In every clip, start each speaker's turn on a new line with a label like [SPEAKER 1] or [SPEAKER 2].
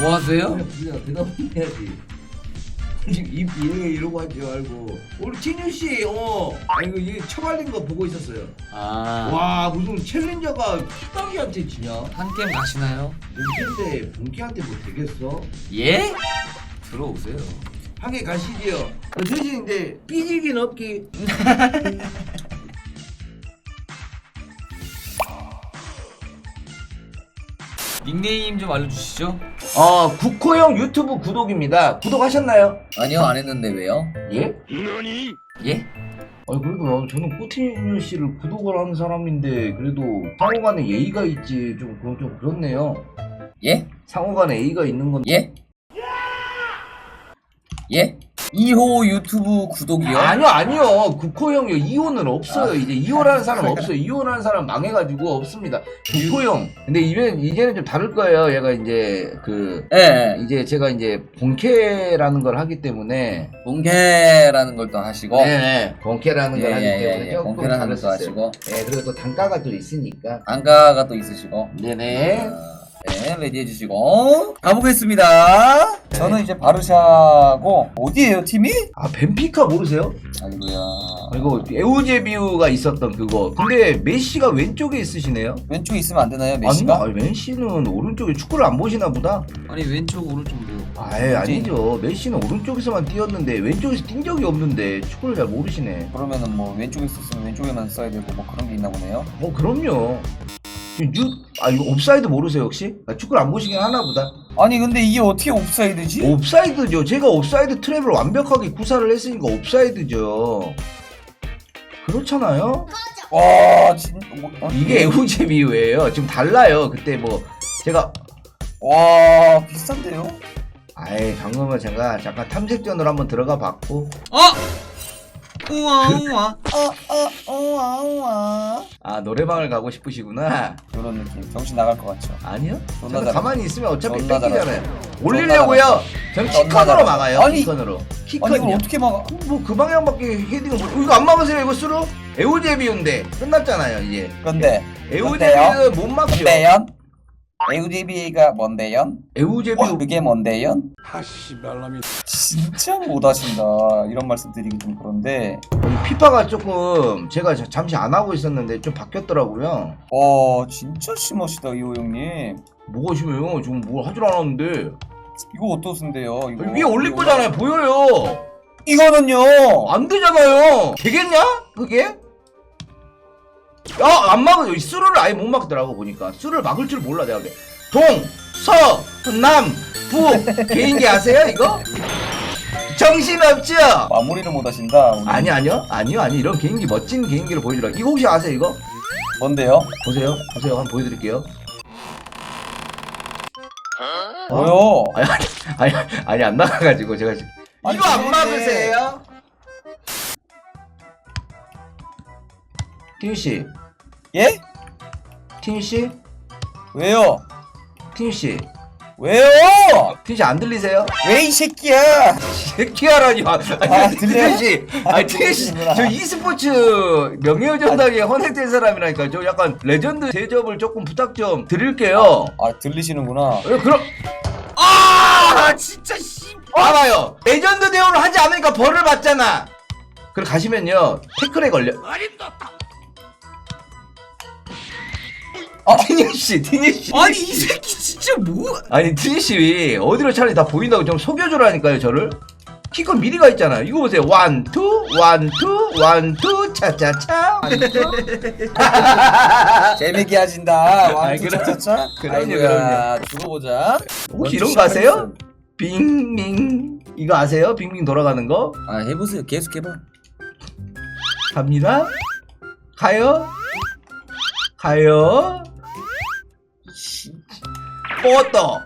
[SPEAKER 1] 뭐 하세요?
[SPEAKER 2] 그냥 대답해야지. 지금 입 이래 이러고 하지 말고 우리 진유 씨, 어, 아 이거 이 처발린 거 보고 있었어요.
[SPEAKER 1] 아,
[SPEAKER 2] 와 무슨 챌린저가 희빵이한테 지냐?
[SPEAKER 1] 한 게임 가시나요?
[SPEAKER 2] 본기인데 본기한테 뭐 되겠어?
[SPEAKER 1] 예? 들어오세요.
[SPEAKER 2] 한개 가시지요. 그 대신 이제 삐지긴 없기.
[SPEAKER 1] 닉네임 좀 알려주시죠.
[SPEAKER 2] 어 국호형 유튜브 구독입니다. 구독하셨나요?
[SPEAKER 1] 아니요, 안 했는데 왜요?
[SPEAKER 2] 예?
[SPEAKER 1] 예?
[SPEAKER 2] 아니 그래도 나도 저는 꾸티뉴 씨를 구독을 하는 사람인데 그래도 상호간에 예의가 있지 좀 그건 좀 그렇네요.
[SPEAKER 1] 예?
[SPEAKER 2] 상호간에 예의가 있는 건
[SPEAKER 1] 예? 예? 2호 유튜브 구독이요?
[SPEAKER 2] 아니요 아니요. 국호형이요. 이호는 없어요. 이제 이호라는 사람 없어요. 이호라는 사람 망해가지고 없습니다. 국호 형. 근데 이제 이제는 좀 다를 거예요. 얘가 이제 그
[SPEAKER 1] 예.
[SPEAKER 2] 이제 제가 이제 본캐라는 걸 하기 때문에.
[SPEAKER 1] 본캐라는 걸 또 하시고.
[SPEAKER 2] 네 본캐라는 걸
[SPEAKER 1] 예,
[SPEAKER 2] 하기
[SPEAKER 1] 예,
[SPEAKER 2] 때문에
[SPEAKER 1] 예,
[SPEAKER 2] 조금
[SPEAKER 1] 본캐라는
[SPEAKER 2] 다를
[SPEAKER 1] 것도
[SPEAKER 2] 수 있어요.
[SPEAKER 1] 하시고.
[SPEAKER 2] 네 그리고 또 단가가 또 있으니까.
[SPEAKER 1] 안가가 또 있으시고.
[SPEAKER 2] 네네.
[SPEAKER 1] 아, 네, 레디 해 주시고. 가보겠습니다. 저는 이제 바르샤고, 어디에요, 팀이?
[SPEAKER 2] 아 벤피카 모르세요?
[SPEAKER 1] 아이고야.
[SPEAKER 2] 이거 에우제비우가 있었던 그거 근데 메시가 왼쪽에 있으시네요
[SPEAKER 1] 왼쪽에 있으면 안 되나요, 메시가?
[SPEAKER 2] 아니, 아니 메시는 오른쪽에 축구를 안 보시나 보다
[SPEAKER 3] 아니 왼쪽 오른쪽 뭐
[SPEAKER 2] 아예 아니죠 메시는 오른쪽에서만 뛰었는데 왼쪽에서 뛴 적이 없는데 축구를 잘 모르시네
[SPEAKER 1] 그러면은 뭐 왼쪽에 있었으면 왼쪽에만 써야 되고 뭐 그런 게 있나 보네요.
[SPEAKER 2] 어 그럼요 뉴, 아 이거 옵사이드 모르세요 혹시? 아, 축구를 안 보시긴 하나 보다
[SPEAKER 1] 아니 근데 이게 어떻게 옵사이드지?
[SPEAKER 2] 옵사이드죠 제가 옵사이드 트랩을 완벽하게 구사를 했으니까 옵사이드죠 그렇잖아요
[SPEAKER 1] 와 진. 뭐, 어,
[SPEAKER 2] 이게 에우제비우예요 지금 달라요 그때 뭐 제가
[SPEAKER 1] 와 비싼데요?
[SPEAKER 2] 아예 방금은 제가 잠깐 탐색전으로 한번 들어가 봤고
[SPEAKER 3] 어! 우와 우와
[SPEAKER 1] 아아 우와 우와.
[SPEAKER 2] 아 노래방을 가고 싶으시구나
[SPEAKER 1] 이런 느낌. 정신 나갈 것 같죠.
[SPEAKER 2] 아니요
[SPEAKER 1] 존나
[SPEAKER 2] 저는
[SPEAKER 1] 잘해.
[SPEAKER 2] 가만히 있으면 어차피
[SPEAKER 1] 존나
[SPEAKER 2] 뺏기잖아요 올리려고요 저는
[SPEAKER 1] 존나
[SPEAKER 2] 키컨으로. 막아요
[SPEAKER 1] 아니,
[SPEAKER 2] 키컨으로
[SPEAKER 1] 아니 이걸
[SPEAKER 2] 키컨이요
[SPEAKER 1] 어떻게 막아?
[SPEAKER 2] 뭐 그 방향밖에 헤딩을 못 이거 안 막으세요 이거 수로 에우제비우인데 끝났잖아요 이제
[SPEAKER 1] 근데
[SPEAKER 2] 에우제비우 못 막죠
[SPEAKER 1] 뭔데요? 에우디비가 뭔데요?
[SPEAKER 2] 에우제비우
[SPEAKER 1] 어, 그게 뭔데요? 진짜 못하신다. 이런 말씀 드리기 좀 그런데.
[SPEAKER 2] 피파가 조금 제가 자- 잠시 안 하고 있었는데 좀 바뀌었더라고요
[SPEAKER 1] 어 진짜 심하시다 이호 형님.
[SPEAKER 2] 뭐가 심해요 지금 뭘 하질 않았는데
[SPEAKER 1] 이거 어떠신데요? 이거
[SPEAKER 2] 위에 올릴 거잖아요 보여요
[SPEAKER 1] 이거는요.
[SPEAKER 2] 안 되잖아요. 되겠냐? 그게? 야, 안. 이 수를 아예 못 막더라고 보니까. 수를 막을 줄 몰라 내가. 동, 서, 남, 부 개인기 아세요 이거? 정신 없죠?
[SPEAKER 1] 마무리를 못 하신다. 오늘.
[SPEAKER 2] 아니 아니요, 아니요, 아니 이런 개인기 멋진 개인기를 보여주라. 이거 혹시 아세요 이거?
[SPEAKER 1] 뭔데요?
[SPEAKER 2] 보세요, 보세요. 한번 보여드릴게요. 어?
[SPEAKER 1] 뭐요?
[SPEAKER 2] 아니, 아니, 아니 안 나가가지고 제가 지금
[SPEAKER 1] 아니,
[SPEAKER 2] 이거 안 막으세요? 틴 씨,
[SPEAKER 1] 예?
[SPEAKER 2] 틴 씨,
[SPEAKER 1] 왜요?
[SPEAKER 2] 틴 씨,
[SPEAKER 1] 왜요?
[SPEAKER 2] 틴씨안 들리세요?
[SPEAKER 1] 왜 이 새끼야?
[SPEAKER 2] 새끼야라니요.
[SPEAKER 1] 아,
[SPEAKER 2] 아니,
[SPEAKER 1] 들려요?
[SPEAKER 2] 틴 씨, 아니 틴 씨,
[SPEAKER 1] 들리시는구나.
[SPEAKER 2] 저 e스포츠 명예전당에 헌액된 사람이라니까 저 약간 레전드 대접을 조금 부탁 좀 드릴게요.
[SPEAKER 1] 아 들리시는구나.
[SPEAKER 2] 어, 그럼 아 진짜 씨 알아요. 레전드 대우를 하지 않으니까 벌을 받잖아. 그럼 가시면요 태클에 걸려.
[SPEAKER 1] 아.
[SPEAKER 2] 티니 씨, 티니 씨.
[SPEAKER 3] 아니 이 새끼 진짜 뭐
[SPEAKER 2] 아니 티니 씨 어디로 차라리 다 보인다고 좀 속여주라니까요 저를. 키컨 미리가 있잖아요. 이거 보세요. 원, 투, 원, 투, 원, 투, 차차차.
[SPEAKER 1] 재미있게 하신다.
[SPEAKER 2] 아이,
[SPEAKER 1] 완투
[SPEAKER 2] 그럼-
[SPEAKER 1] 차차차.
[SPEAKER 2] 그럼요,
[SPEAKER 1] 아이고야, 두고 보자.
[SPEAKER 2] 혹시 이런 거 아세요? 빙빙. 이거 아세요? 빙빙 돌아가는 거?
[SPEAKER 1] 아 해보세요. 계속 해봐.
[SPEAKER 2] 갑니다. 가요. 가요. 뻗어.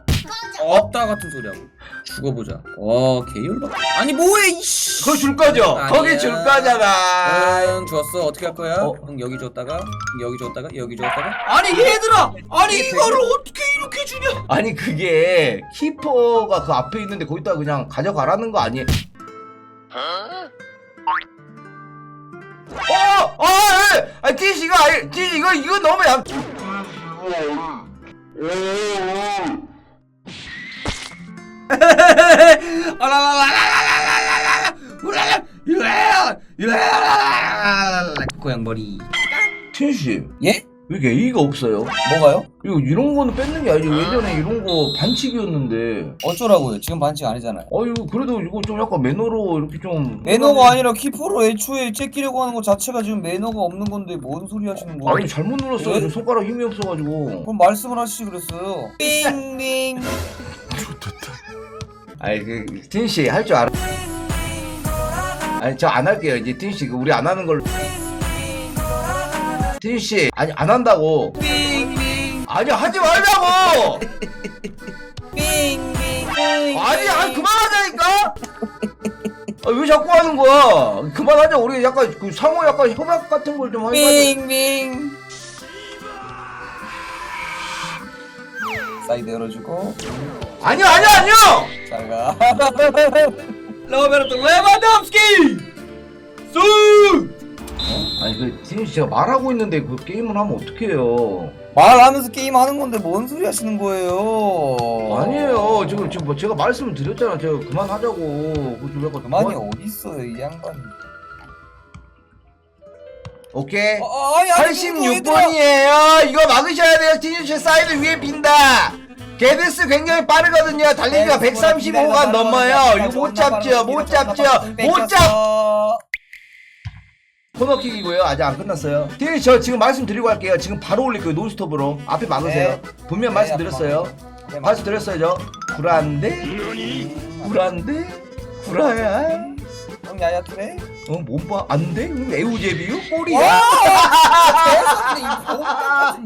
[SPEAKER 3] 없다 같은 소리하고 죽어보자 와 개열받 아니 뭐해 이씨
[SPEAKER 2] 그거 줄 거죠?
[SPEAKER 3] 아니야.
[SPEAKER 2] 거기 줄 거잖아.
[SPEAKER 3] 응 줬어 어떻게 할 거야?
[SPEAKER 2] 어?
[SPEAKER 3] 응 여기 줬다가 응, 여기 줬다가 여기 줬다가 아니 얘들아 아니 이거를 어떻게 이렇게 주냐
[SPEAKER 2] 아니 그게 키퍼가 그 앞에 있는데 거기다 그냥 가져가라는 거 아니에요? 어, 어, 예. 아, 티시 이거, 아니, 티시 이거 이거 너무 약.
[SPEAKER 3] 고양머리
[SPEAKER 2] 틴씨
[SPEAKER 1] 예?
[SPEAKER 2] 왜 이렇게 A가 없어요?
[SPEAKER 1] 뭐가요?
[SPEAKER 2] 이거 이런 거는 뺏는 게 아니지 예전에 이런 거 반칙이었는데
[SPEAKER 1] 어쩌라고요? 지금 반칙 아니잖아요.
[SPEAKER 2] 아유 그래도 이거 좀 약간 매너로 이렇게 좀
[SPEAKER 1] 매너가 아니라 키퍼로 애초에 째끼려고 하는 것 자체가 지금 매너가 없는 건데 뭔 소리 하시는 거예요?
[SPEAKER 2] 아니 잘못 눌렀어요
[SPEAKER 1] 예?
[SPEAKER 2] 저 손가락 힘이 없어가지고
[SPEAKER 1] 그럼 말씀을 하시지 그랬어요. 빙빙.
[SPEAKER 2] 아니 그 틴씨 할 줄 알아 아니 저 안 할게요 이제 틴씨 그 우리 안 하는 걸로 틴씨 아니 안 한다고. 아니 하지 말라고!
[SPEAKER 1] 빙빙.
[SPEAKER 2] 아니 아니 그만하자니까! 아, 왜 자꾸 하는 거야? 그만하자. 우리 약간 그 상호 약간 협약 같은 걸 좀 하자
[SPEAKER 1] 빙빙. 사이드 열어주고.
[SPEAKER 2] 아니요 아니요 아니요!
[SPEAKER 1] 잘 가.
[SPEAKER 3] 로베르토 레반덥스키 수
[SPEAKER 2] 아니 그 틴씨 제가 말하고 있는데 그 게임을 하면 어떡해요
[SPEAKER 1] 말하면서 게임 하는 건데 뭔 소리 하시는 거예요?
[SPEAKER 2] 아니에요 지금 지금 뭐 제가 말씀을 드렸잖아 제가 그만하자고 그좀 약간
[SPEAKER 1] 그만이
[SPEAKER 2] 그만-
[SPEAKER 1] 어디 있어요 이 양반이?
[SPEAKER 2] 오케이
[SPEAKER 1] 아, 아니 아니
[SPEAKER 2] 86번이에요. 이거 막으셔야 돼요. 티니슈 사이드 위에 빈다. 게데스 굉장히 빠르거든요. 달리기가
[SPEAKER 1] 네,
[SPEAKER 2] 135가 넘어요. 이거 못 잡죠. 못 잡죠. 못 잡. 코너킥이고요. 아직 안 끝났어요. 티니슈 저 지금 말씀드리고 할게요. 지금 바로 올릴 거예요. 논스톱으로. 앞에 막으세요. 분명
[SPEAKER 1] 네,
[SPEAKER 2] 말씀드렸어요. 말씀드렸어요, 저. 불안데? 불안데? 불안해?
[SPEAKER 1] 형 야야 그래?
[SPEAKER 2] 어, 몸 봐. 안 돼? 매우 제비요? 꼬리야?
[SPEAKER 1] 와!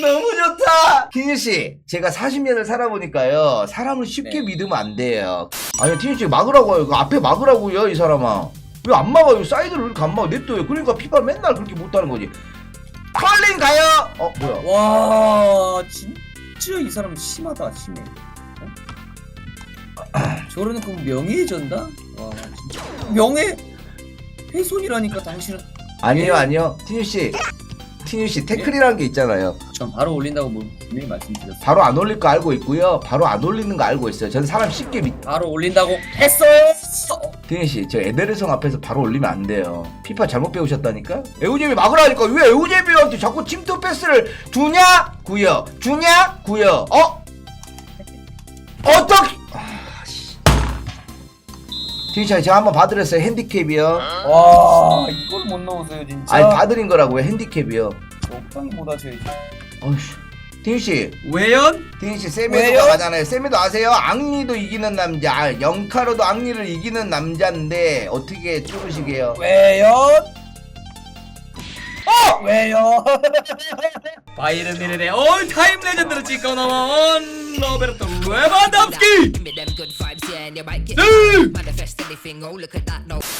[SPEAKER 2] 너무 좋다. 티니 씨, 제가 40년을 살아보니까요, 사람을 쉽게
[SPEAKER 1] 네.
[SPEAKER 2] 믿으면 안 돼요. 아니 티니 씨 막으라고요. 그 앞에 막으라고요, 이 사람아. 왜 안 막아요? 사이드를 왜 이렇게 안 막아? 냅둬요. 그러니까 피파 맨날 그렇게 못하는 거지. 컬링 가요. 어 뭐야?
[SPEAKER 3] 와 진짜 이 사람 심하다 심해 어? 저러놓고 명예해졌나? 와 진짜 명예 훼손이라니까 당신은
[SPEAKER 2] 아니요 아니요. 티니 씨, 티니 씨 태클이라는 게 있잖아요.
[SPEAKER 3] 전 바로 올린다고 뭐 분명히 말씀드렸어요
[SPEAKER 2] 바로 안 올릴 거 알고 있고요. 바로 안 올리는 거 알고 있어요. 전 사람 쉽게 믿.
[SPEAKER 3] 바로 올린다고 했어요
[SPEAKER 2] 티니 씨, 저 에데르성 앞에서 바로 올리면 안 돼요. 피파 잘못 배우셨다니까? 에우제비 막으라니까 왜 에우제비한테 자꾸 침투 패스를 주냐? 구여. 주냐? 구여. 어? 어떻게? 아, 씨. 티니 씨, 제가 한번 봐드렸어요. 핸디캡이요.
[SPEAKER 1] 와 이걸 못 넣으세요 진짜.
[SPEAKER 2] 아니 봐드린 거라고요. 핸디캡이요.
[SPEAKER 1] 적당히 못 하셔야지.
[SPEAKER 2] 어이 씨. 티니 씨,
[SPEAKER 3] 외연
[SPEAKER 2] 티니 씨? 세메도가 가잖아요. 세메도 아세요? 앙리도 이기는 남자, 영카로도 앙리를 이기는 남자인데 어떻게 뚫으시게요?
[SPEAKER 1] 왜요? 어 왜요?
[SPEAKER 3] 바이른 미넨의 올 타임 레전드를 찍고 넘어온 로베르토 레반덥스키 네!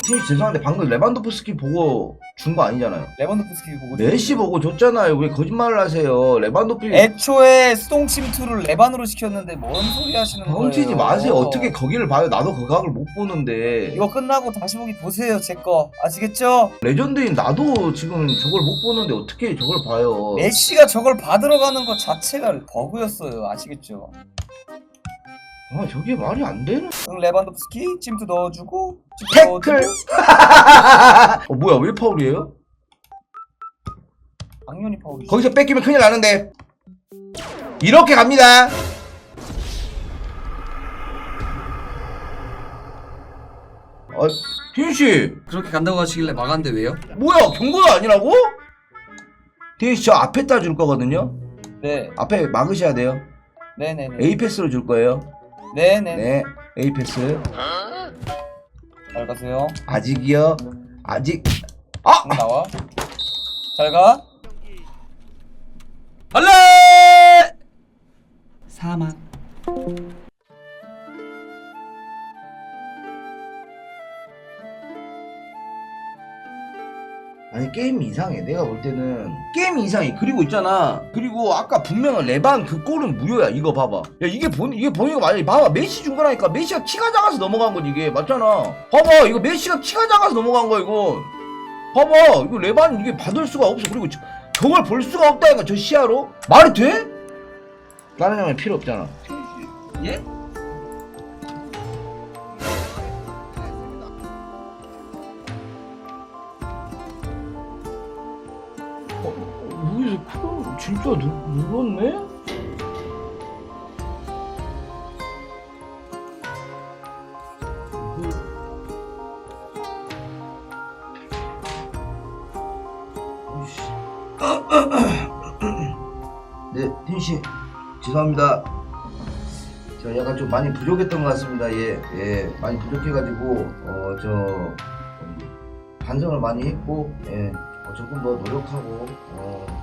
[SPEAKER 2] 씨 죄송한데 방금 레반도프스키 보고 준 거 아니잖아요.
[SPEAKER 1] 레반도프스키 보고.
[SPEAKER 2] 메시 보고 줬잖아요. 왜 거짓말을 하세요? 레반도프
[SPEAKER 1] 애초에 수동 침투를 레반으로 시켰는데 뭔 소리 하시는 거예요?
[SPEAKER 2] 뻥치지 마세요. 어떻게 거기를 봐요? 나도 그 각을 못 보는데.
[SPEAKER 1] 이거 끝나고 다시 보기 보세요 제 거 아시겠죠?
[SPEAKER 2] 레전드인 나도 지금 저걸 못 보는데 어떻게 저걸 봐요?
[SPEAKER 1] 메시가 저걸 받으러 가는 것 자체가 버그였어요 아시겠죠?
[SPEAKER 2] 아 저게 말이 안 되는.
[SPEAKER 1] 응 레반도프스키 침투 넣어주고
[SPEAKER 2] 태클.
[SPEAKER 1] 넣어주고.
[SPEAKER 2] 어 뭐야 왜 파울이에요?
[SPEAKER 1] 당연히 파울이죠
[SPEAKER 2] 거기서 뺏기면 큰일 나는데. 이렇게 갑니다. 아, 딘 씨,
[SPEAKER 3] 그렇게 간다고 하시길래 막았는데 왜요?
[SPEAKER 2] 뭐야 경고가 아니라고? 딘 씨, 저 앞에 따줄 거거든요.
[SPEAKER 1] 네
[SPEAKER 2] 앞에 막으셔야 돼요.
[SPEAKER 1] 네네네
[SPEAKER 2] A 패스로 줄 거예요.
[SPEAKER 1] 네네
[SPEAKER 2] 네, A 패스.
[SPEAKER 1] 잘 가세요
[SPEAKER 2] 아직이요. 아직. 아,
[SPEAKER 1] 응, 나와 잘가
[SPEAKER 3] 할래 사막
[SPEAKER 2] 아니 게임이 이상해. 내가 볼 때는 게임이 이상해. 그리고 있잖아. 그리고 아까 분명한 레반 그 골은 무효야. 이거 봐봐. 야 이게 본 이게 본이가 맞아. 봐봐. 메시 준 거라니까. 메시가 키가 작아서 넘어간 거지 이게 맞잖아. 봐봐. 이거 메시가 키가 작아서 넘어간 거야 이거. 봐봐. 이거 레반 이게 받을 수가 없어. 그리고 저, 저걸 볼 수가 없다니까 저 시야로. 말이 돼? 다른 장면 필요 없잖아.
[SPEAKER 3] 예?
[SPEAKER 2] 진짜 누, 눌렀네? 네, 팀씨 죄송합니다. 제가 약간 좀 많이 부족했던 것 같습니다. 예, 예, 많이 부족해가지고 어저 음, 반성을 많이 했고, 예, 어, 조금 더 노력하고 어,